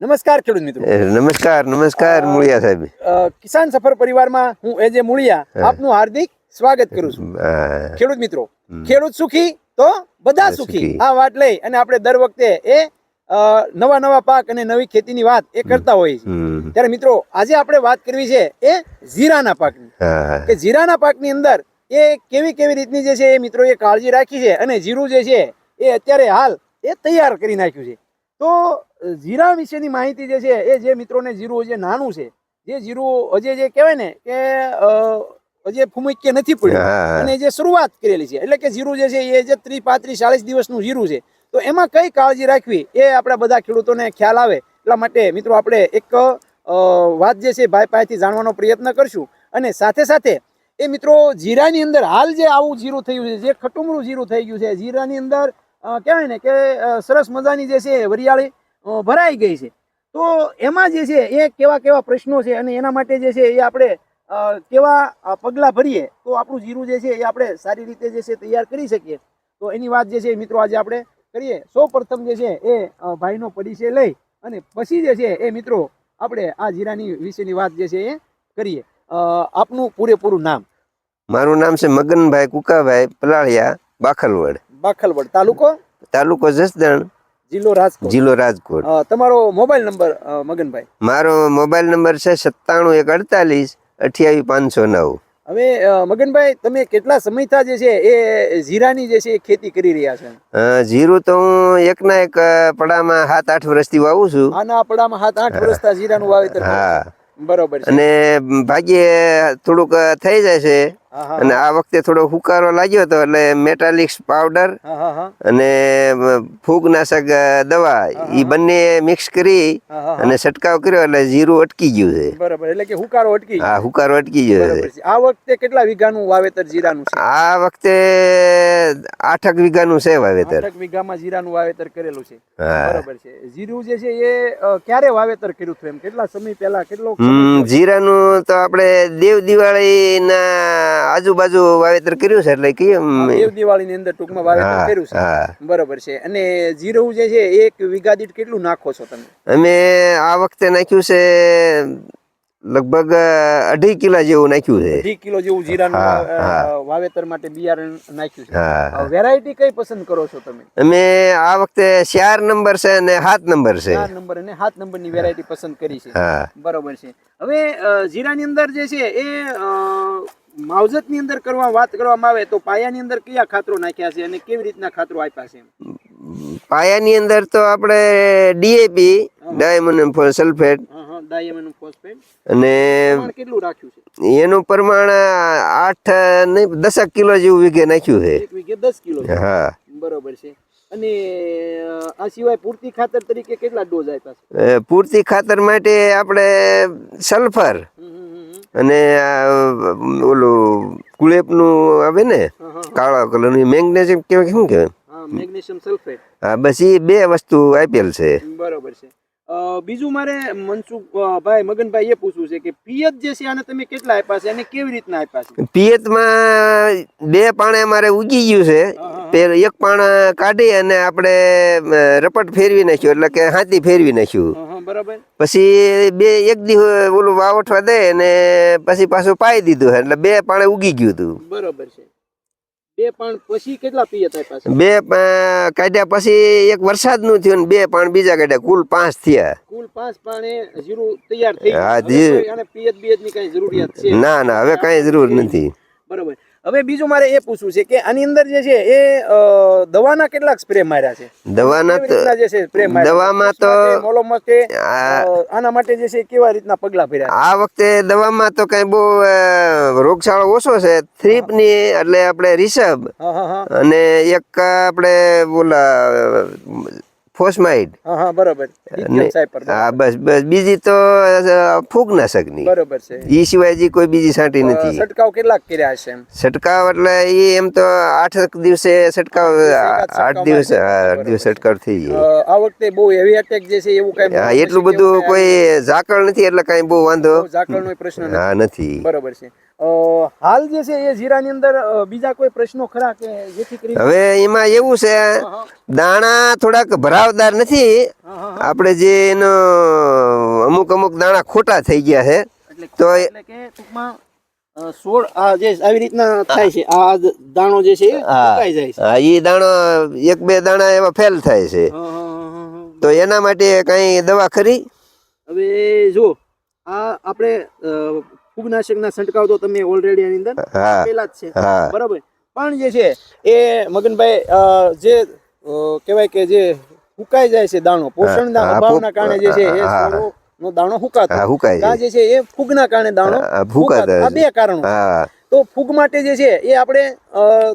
નમસ્કાર ખેડૂત મિત્રો. નમસ્કાર નમસ્કાર મુળિયા સાહેબ. કિસાન સફર પરિવારમાં હું એજે મુળિયા આપનું હાર્દિક સ્વાગત કરું છું. ખેડૂત મિત્રો ખેડૂત સુખી તો બધા સુખી. આ વાત લઈ અને આપણે દર વખતે એ નવા નવા પાક અને નવી ખેતીની વાત એ કરતા હોય છે ત્યારે મિત્રો આજે આપણે વાત કરવી છે એ જીરાના પાકની. કે જીરાના પાકની અંદર એ કેવી કેવી રીતની જે છે એ મિત્રો એ કાળજી રાખી છે અને જીરું જે છે એ અત્યારે હાલ એ તૈયાર કરી નાખ્યું છે. તો જીરા વિશેની માહિતી જે છે એ જે મિત્રોને જીરું હજી નાનું છે જે જીરું હજી જે કહેવાય ને કે હજી ફૂમક્ય નથી પડ્યું. અને જે શરૂઆત કરેલી છે એટલે કે જીરું જે છે એ જે ત્રીસ પાંત્રીસ ચાલીસ દિવસનું જીરું છે તો એમાં કઈ કાળજી રાખવી એ આપણા બધા ખેડૂતોને ખ્યાલ આવે. એટલા માટે મિત્રો આપણે એક વાત જે છે ભાઈ પાસેથી જાણવાનો પ્રયત્ન કરશું. અને સાથે સાથે એ મિત્રો જીરાની અંદર હાલ જે આવું જીરું થયું છે જે ખટુમરું જીરું થઈ ગયું છે જીરાની અંદર કહેવાય ને કે સરસ મજાની જે છે વરિયાળી ભરાઈ ગઈ છે. તો એમાં જે છે એ કેવા કેવા પ્રશ્નો છે અને એના માટે જે છે એ આપણે કેવા પગલાં ભરીએ, તો આપણું જીરું જે છે એ આપણે સારી રીતે જે છે તૈયાર કરી શકીએ. તો એની વાત જે છે મિત્રો આજે આપણે કરીએ. સૌ પ્રથમ જે છે એ ભાઈનો પરિચય લઈ અને પછી જે છે એ મિત્રો આપણે આ જીરાની વિશેની વાત જે છે એ કરીએ. આપનું પૂરેપૂરું નામ. મારું નામ છે મગનભાઈ કુકાભાઈ પલાળિયા, બાખલવડ. બાખલવડ તાલુકો? તાલુકો જસદણ જિલ્લો રાજકોટ. જિલ્લો રાજકોટ. તમારો મોબાઈલ નંબર મગનભાઈ? મારો મોબાઈલ નંબર છે સત્તાણું એક અડતાલીસ અઠ્યાવીસ પાંચસો નવ. હવે મગનભાઈ તમે કેટલા સમયથી જે છે એ જીરાની જે છે ખેતી કરી રહ્યા છે? જીરું તો હું એકના એક પડામાં સાત આઠ વર્ષથી વાવું છું. આના પડામાં સાત આઠ વર્ષથી જીરાનું વાવેતર હા. બરોબર અને ભાગ્યે થોડુંક થઈ જાય છે. અને આ વખતે થોડો હુકારો લાગ્યો હતો એટલે મેટાલિક્સ પાવડર અને ફૂગનાશક દવા એ બંને મિક્સ કરી અને છંટકાવ કર્યો એટલે જીરું અટકી ગયું છે. બરાબર એટલે કે હુકારો અટકી હા હુકારો અટકી ગયો છે. આ વખતે કેટલા વીઘાનું વાવેતર જીરાનું છે? આ વખતે આઠક વીઘાનું છે વાવેતર. આઠક વીઘામાં જીરાનું વાવેતર કરેલું છે. બરાબર છે. જીરું જે છે એ ક્યારે વાવેતર કર્યું હતું એમ? કેટલા સમય પહેલા કેટલો? જીરાનું તો આપણે દેવ દિવાળી ના આજુબાજુ વાવેતર કર્યું છે એટલે કે દેવ દિવાળીની અંદર ટૂંકમાં વાવેતર કર્યું છે. બરોબર છે. અને જીરું જે છે એક વીઘા દીઠ કેટલું નાખો છો તમે? અમે આ વખતે નાખ્યું છે લગભગ અઢી કિલા જેવું નાખ્યું છે. અઢી કિલો જેવું જીરાનું વાવેતર માટે બિયારણ નાખ્યું છે. વેરાયટી કઈ પસંદ કરો છો તમે? અમે આ વખતે ચાર નંબર છે અને સાત નંબર છે. ચાર નંબર અને સાત નંબરની વેરાયટી પસંદ કરી છે. બરોબર છે. હવે જીરાની અંદર જે છે એ માવજતની અંદર કરવા વાત કરવામાં આવે તો પાયાની અંદર કયા ખાતરો નાખ્યા છે અને કેવી રીતના ખાતરો આપ્યા છે? પાયાની અંદર તો આપણે ડીએપી ડાયમોનિયમ સલ્ફેટ. અને કેટલું રાખ્યું છે? એનું પ્રમાણ આઠ નહીં દસક કિલો જેવું વીઘે નાખ્યું છે. વીઘે દસ કિલો હા. બરોબર છે. અને આ સિવાય પૂરતી ખાતર તરીકે કેટલા ડોઝ આપ્યા છે? પૂરતી ખાતર માટે આપણે સલ્ફર. અને આ ઓલું કુલેપનું આવે ને કાળા કલરનું મેગ્નેશિયમ કહેવાય શું કહેવાય? Magnesium sulphate. હા બસ એ બે વસ્તુ આપેલ છે. બરોબર છે. બીજું મારે મનસુખ ભાઈ મગનભાઈ એ પૂછવું છે કે પિયત જે છે આને તમે કેટલા આપ્યા છે અને કેવી રીતના આપ્યા છે? પિયતમાં બે પાણે મારે ઉગી ગયું છે. એક પાણ કાઢી અને આપણે રપટ ફેરવી નાખ્યું એટલે કે હાથી ફેરવી નાખ્યું. બરાબર? પછી બે એક દિવસ ઓલું વાવઠવા દે ને પછી પાછું પાઈ દીધું એટલે બે પાણે ઉગી ગયું હતું બરાબર છે. બે પણ પછી કેટલા બે કાઢ્યા પછી એક વરસાદનું થયું બે પાણ બીજા કાઢ્યા. કુલ પાંચ થયા. કુલ પાંચ પાણે જીરું તૈયાર થઈ હા, જી. કોઈ પિયત બિયતની કઈ જરૂરિયાત છે? ના ના હવે કઈ જરૂર નથી. બરોબર. હવે બીજું મારે એ પૂછવું છે કે આની અંદર જે છે એ દવાના કેટલાક સ્પ્રે માર્યા છે? દવાના જે છે સ્પ્રે દવામાં તો- મોલો માટે આના માટે જે છે કેવા રીતના પગલા ભર્યા આ વખતે દવામાં તો કઈ બહુ રોગચાળો ઓછો છે. થ્રીપની એટલે આપણે હા અને એક આપણે બોલા ફોસ્માઇડ હા હા બરોબર. હા બસ બસ બીજી તો અ, ફૂગનાશકની બરોબર છે. ઈ સિવાય જે કોઈ બીજી છાંટી નથી. છટકાવ કેટલાક કર્યા છે એમ? છંટકાવ એટલે એ એમ તો આઠ દિવસે છટકાવ આઠ દિવસે આઠ દિવસ છટકાવ થઈ જાય આ વખતે બહુ હેવી અટેક જે છે એવું કઈ હા એટલું બધું કોઈ ઝાકળ નથી એટલે કઈ બહુ વાંધો. ઝાકળનો પ્રશ્ન નથી. હા નથી. બરોબર છે. હાલ જે છે એ જીરાની અંદર બીજા કોઈ પ્રશ્નો ખરા કે જેથી કરી હવે એમાં એવું છે દાણા થોડાક ભરાવદાર નથી. આપણે જે એનો અમુક અમુક દાણા ખોટા થઈ ગયા છે. તો એટલે કે ટૂંકમાં સોળ આ જે આવી રીતના થાય છે આ દાણો જે છે એ જાય છે. હા, ઈ દાણો એક બે દાણા એવા ફેલ થાય છે. તો એના માટે કઈ દવા ખરી? હવે જો આ આપણે ફૂગનાશકના છંટકાવ તો તમે ઓલરેડી એની અંદર પેલા જ છે. બરાબર. પણ જે છે એ મગનભાઈ જે કહેવાય કે જે હુકાઈ જાય છે દાણો પોષણના અભાવના કારણે જે છે એ નો દાણો હુકાતો. હુકાય આ જે છે એ ફૂગના કારણે દાણો ફૂકાતો આ બે કારણો. તો ફૂગ માટે જે છે એ આપણે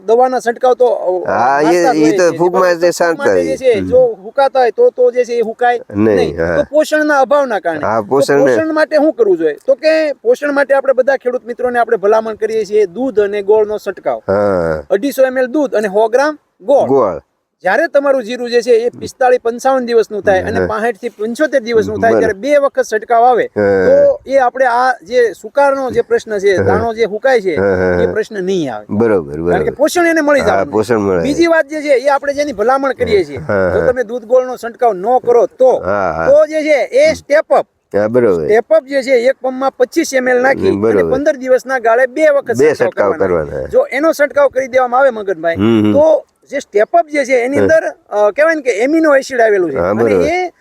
દવાના છંટકાવ તો હા, એ- તો છીએ. ફૂગ માટે બરાબર? તો ફૂગ માટે જે છે જો હુકાતા હોય તો તો જે છે એ હુકાય નહીં, તો પોષણના અભાવના કારણે. હા પોષણ પોષણ માટે શું કરવું જોઈએ? તો કે પોષણ માટે આપણે બધા ખેડૂત મિત્રોને આપણે ભલામણ કરીએ છીએ દૂધ અને ગોળનો છંટકાવ. હા. અઢીસો ml દૂધ અને સો ગ્રામ ગોળ. ગોળ. જ્યારે તમારું જીરું જે છે એ પિસ્તાળીસ પંચાવન દિવસનું થાય અને પાસઠથી પંચોતેર દિવસનું થાય ત્યારે બે વખત છંટકાવ આવે તો એ આપણે આ જે સુકારનો જે પ્રશ્ન છે દાણો જે હુકાય છે એ પ્રશ્ન નહીં આવે. બરોબર કારણ કે પોષણ એને મળી જાય પોષણ મળે. બીજી વાત જે છે એ આપણે જેની ભલામણ કરીએ છીએ જો તમે દૂધ ગોળનો છંટકાવ ન કરો તો તો જે છે એ સ્ટેપ અપ બરોબર. સ્ટેપ અપ જે છે એક પંપમાં પચીસ એમએલ નાખી અને પંદર દિવસના ગાળે બે વખત બે છંટકાવ કરવાના. જો એનો છંટકાવ કરી દેવામાં આવે મગનભાઈ. તો જે સ્ટેપ અપ જે છે એની અંદર કહેવાય ને કે એમિનો એસિડ આવેલું છે. અને એ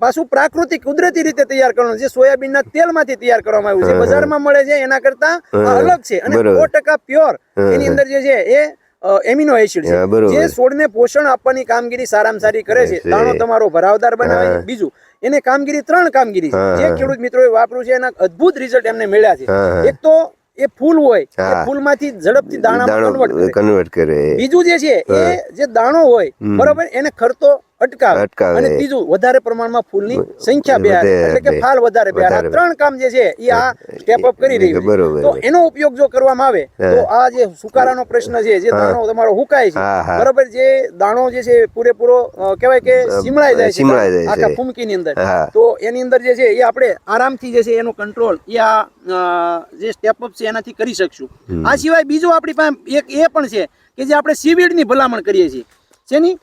પાછું પ્રાકૃતિક કુદરતી રીતે તૈયાર કરવાનું જે સોયાબીનના તેલમાંથી તૈયાર કરવામાં આવ્યું છે. બજારમાં મળે છે એના કરતા અલગ છે. અને. સો ટકા પ્યોર એની અંદર જે છે એ એમિનો એસિડ છે. જે છોડને પોષણ આપવાની કામગીરી સારામાં સારી કરે છે. દાણો તમારો ભરાવદાર બનાવે. બીજું એને કામગીરી ત્રણ કામગીરી છે. જે ખેડૂત મિત્રોએ વાપર્યું છે એના અદ્ભુત રિઝલ્ટ એમને મળ્યા છે. એક તો એ ફૂલ હોય એ ફૂલમાંથી ઝડપથી દાણામાં કન્વર્ટ કરે. કન્વર્ટ કરે. બીજું જે છે એ જે દાણો હોય બરોબર એને ખરતો અટકાવે. અને ત્રીજું વધારે પ્રમાણમાં ફૂલની સંખ્યા બેહારે એટલે કે ફાલ વધારે બેહારે આ ત્રણ કામ જે છે એ આ સ્ટેપ અપ કરી રહ્યું છે. તો એનો ઉપયોગ જો કરવામાં આવે તો આ જે સુકારાનો પ્રશ્ન છે જે દાણો તમારો હુકાય છે. બરોબર જે દાણો જે છે પૂરેપૂરો કહેવાય કે સીમળાઈ જાય છે આખા. ફૂમકીની અંદર. તો એની અંદર જે છે એ આપણે આરામથી જે છે એનો કંટ્રોલ એ આ જે સ્ટેપ અપ છે એનાથી કરી શકશું. આ સિવાય બીજું આપણી પાસે એક એ પણ છે કે જે આપણે સીવીડની ભલામણ કરીએ છીએ. શેની?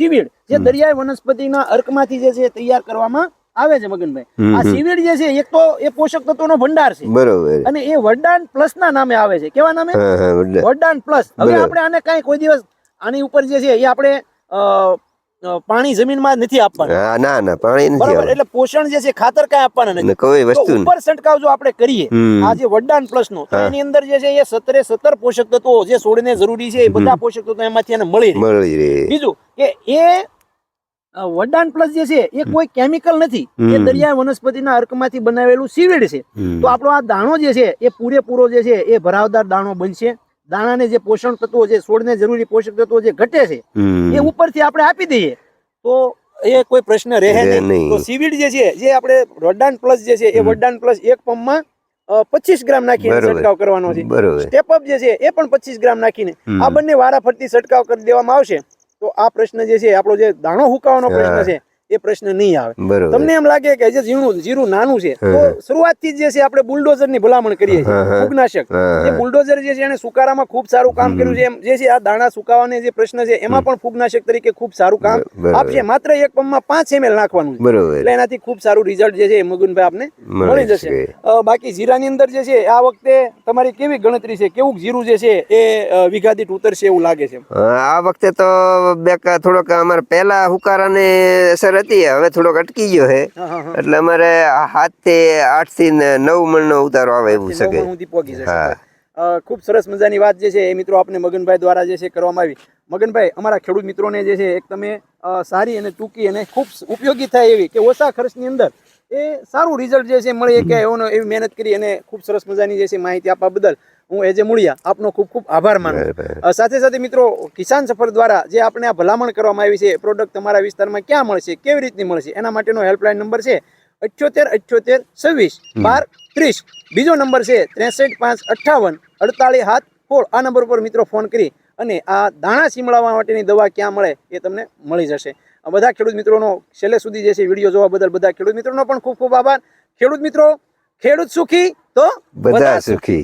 સીવીડ જે દરિયાઈ વનસ્પતિના અર્કમાંથી જે છે તૈયાર કરવામાં આવે છે મગનભાઈ. આ. સીવીડ જે છે એક તો એ પોષક તત્વોનો ભંડાર છે. બરોબર. અને એ વરદાન પ્લસ ના નામે આવે છે. કેવા નામે? વરદાન. પ્લસ. હવે. આપણે આને કાંઈ કોઈ દિવસ આની ઉપર જે છે એ આપણે પાણી જમીનમાં નથી આપવાનું. હા ના ના પાણી નથી બરાબર? એટલે પોષણ જે છે ખાતર કાંઈ આપવાના નથી. કોઈ વસ્તુ ઉપર છંટકાવ જો આપણે કરીએ આ જે વડદાન પ્લસ નો એની અંદર જે છે એ સત્તરે સત્તર પોષક તત્વો જે છોડને જરૂરી છે એ બધા પોષક તત્વો એમાંથી એને મળી રહે. મળી રહે. બીજું કે એ વડદાન પ્લસ જે છે એ કોઈ કેમિકલ નથી. એ. દરિયા વનસ્પતિના અર્કમાંથી બનાવેલું સીવેડ છે. તો આપણો આ દાણો જે છે એ પૂરેપૂરો જે છે એ ભરાવદાર દાણો બનશે. દાણાને જે પોષણ તત્વો જે છોડને જરૂરી પોષક તત્વો જે ઘટે છે એ ઉપરથી આપણે આપી દઈએ. તો એ કોઈ પ્રશ્ન રહે નહીં. તો સીવીડ જે છે જે આપણે વડદાન પ્લસ જે છે એ વડદાન પ્લસ એક પંપમાં પચીસ ગ્રામ નાખીને છંટકાવ કરવાનો છે. સ્ટેપ અપ જે છે એ પણ પચીસ ગ્રામ નાખીને આ બંને વારા ફરતી છંટકાવ કરી દેવામાં આવશે. તો આ પ્રશ્ન જે છે આપણો જે દાણો હુકાવાનો પ્રશ્ન છે એ પ્રશ્ન નહીં આવે. તમને એમ લાગે કે જે ઝીણું જીરું નાનું છે તો શરૂઆતથી જે છે આપણે બુલડોઝરની ભલામણ કરીએ છીએ. ફૂગનાશક. જે બુલડોઝર જે છે એને સુકારામાં ખૂબ સારું કામ કર્યું છે એમ જે છે આ દાણા સુકાવાને જે પ્રશ્ન છે એમાં પણ ફૂગનાશક તરીકે ખૂબ સારું કામ. આપશે. માત્ર એક પંપમાં પાંચ એમએલ નાખવાનું એટલે એનાથી ખૂબ સારું રિઝલ્ટ જે છે એ મગનભાઈ આપને મળી જશે. બાકી જીરાની અંદર જે છે આ વખતે તમારી કેવી ગણતરી છે? કેવું જીરું જે છે એ વીઘા દીઠ ઉતરશે એવું લાગે છે આ વખતે તો બેક થોડોક અમારે પહેલા હુકારાની અસર હતી હવે થોડોક અટકી ગયો છે. એટલે અમારે સાતથી આઠથી નવ નવ મણનો ઉતારો આવે એવું શકે. હા. ખૂબ સરસ મજાની વાત જે છે એ મિત્રો આપને મગનભાઈ દ્વારા જે છે કરવામાં આવી મગનભાઈ અમારા ખેડૂત મિત્રોને જે છે એક તમે સારી અને ટૂંકી અને ખૂબ ઉપયોગી થાય એવી કે ઓછા ખર્ચની અંદર એ સારું રિઝલ્ટ જે છે મળે કે એવો એવી મહેનત કરી અને ખૂબ સરસ મજાની જે છે માહિતી આપવા બદલ હું એજે મૂળિયા આપનો ખૂબ ખૂબ આભાર માનું સાથે સાથે મિત્રો કિસાન સફર દ્વારા જે આપણે આ ભલામણ કરવામાં આવી છે એ પ્રોડક્ટ તમારા વિસ્તારમાં ક્યાં મળશે કેવી રીતની મળશે એના માટેનો હેલ્પલાઇન નંબર છે અઠ્યોતેર અઠ્યોતેર છવ્વીસ બાર ત્રીસ. બીજો નંબર છે ત્રેસઠ પાંચ અઠ્ઠાવન અડતાલીસ હાથ સોળ. આ નંબર ઉપર મિત્રો ફોન કરી અને આ દાણા સીમળાવવા માટેની દવા ક્યાં મળે એ તમને મળી જશે. બધા ખેડૂત મિત્રોનો છેલ્લે સુધી જે છે વીડિયો જોવા બદલ બધા ખેડૂત મિત્રોનો પણ ખૂબ ખૂબ આભાર. ખેડૂત મિત્રો ખેડૂત સુખી તો બધા સુખી.